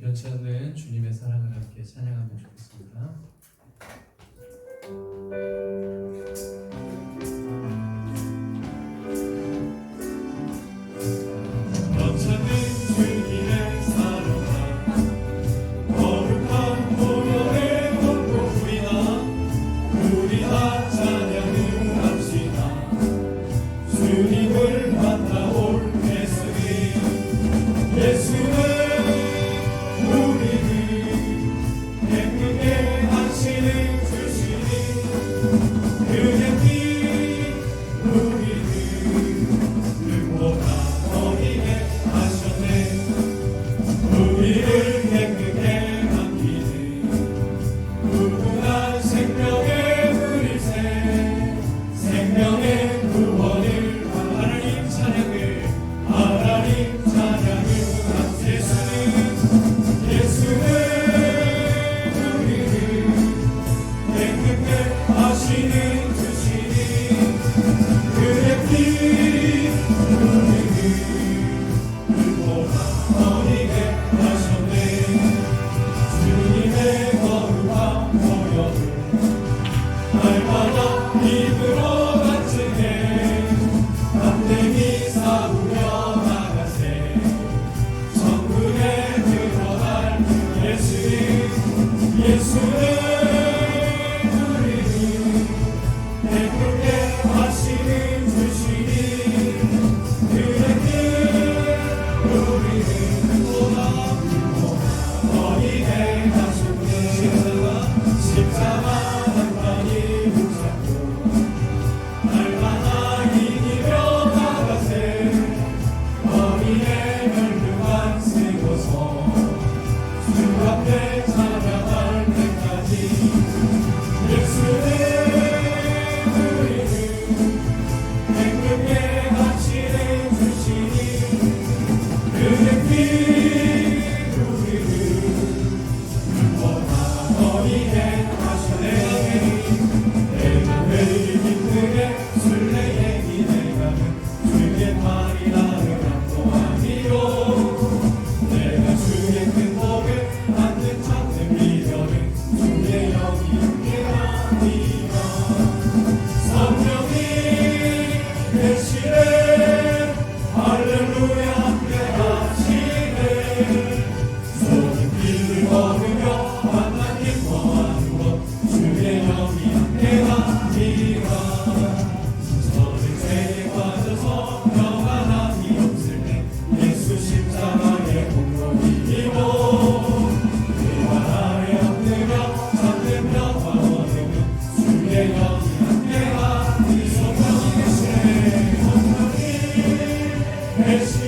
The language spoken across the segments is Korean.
변천된 주님의 사랑을 함께 찬양하면 좋겠습니다. 걸으며 하나님 구하는 것 주의 영이 함께 하니라 저는 죄에 빠져서 평안함이 없을 때 예수 십자가의 공로 입고 내와 나의 흔들며 잠들며 화원으며 주의 영이 함께 하니 성령이 내 성령이 내시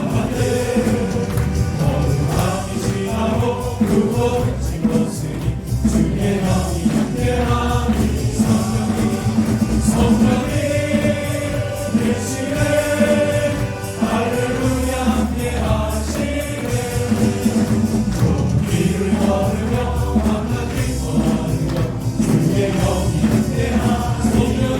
주의 영이 함께